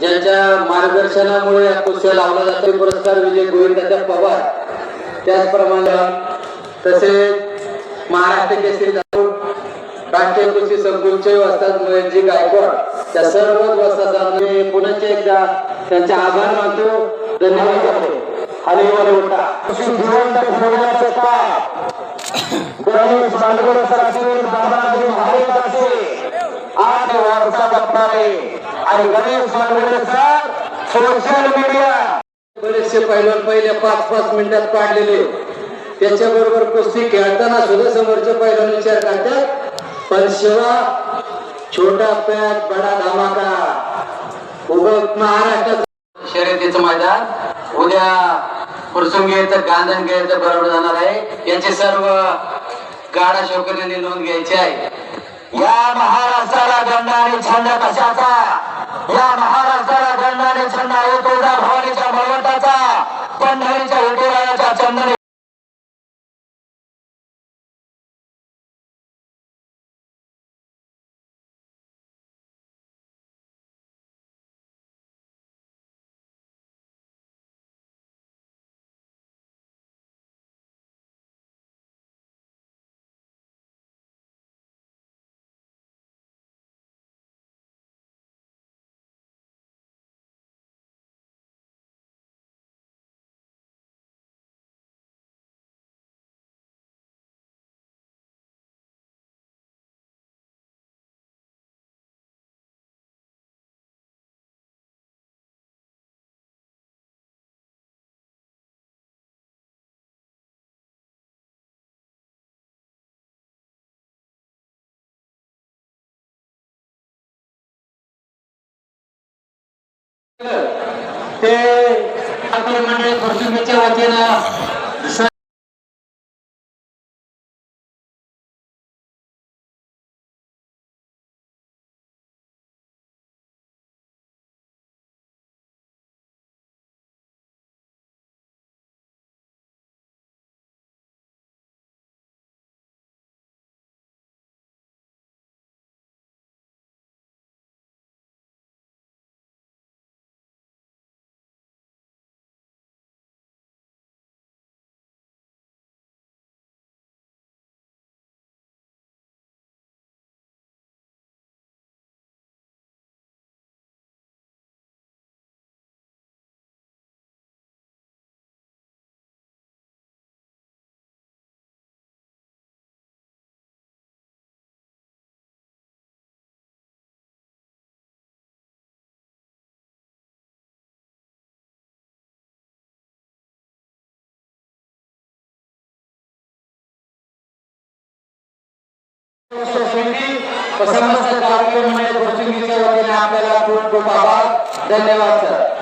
ज्यांच्या मार्गदर्शनामुळे या कुस्त्या लावला जातो. पुरस्कार विजय गोविंदाच्या पवार. त्याचप्रमाणे तसेच महाराष्ट्र केसरी राष्ट्रीय कृषी संकुलचे वस्तात मुलांची गायकवाड. त्या सर्व वस्तादारांनी पुन्हा एकदा त्यांचे आभार मानतो. धन्यवाद करतो हरिवर उठा. जिवंत ठेवण्याचं काम. गणेश मांडगर सर असतील दादाजी आठ वर्षात असणारे आणि गणेश सर सोशल मीडिया बरेचसे पैलवान पहिल्या पाच पाच मिनिटात काढलेले. त्याच्याबरोबर कुस्ती खेळताना सुद्धा समोरचे पैलवान विचार करतात. पण शिवा छोटा पॅच बडा धमाका. उभं महाराष्ट्रात. शर्यतीचं मैदान. उद्या फुरसून घ्यायचं गांधण घ्यायचं बरोबर जाणार आहे. याचे सर्व गाडा शौकर्याने नोंद घ्यायची आहे. या महाराष्ट्राला गंड आणि छंद कशाचा? या महाराष्ट्राला गंड आणि छंद आहे तुळजा भवानीच्या बळवंताचा पंढरीच्या ते आपल्या मंडळी फुरसुंगीच्या वतीनं समस्त कार्यक्रम फुरसुंगीच्या वतीने आपल्याला खूप खूप आभार. धन्यवाद सर.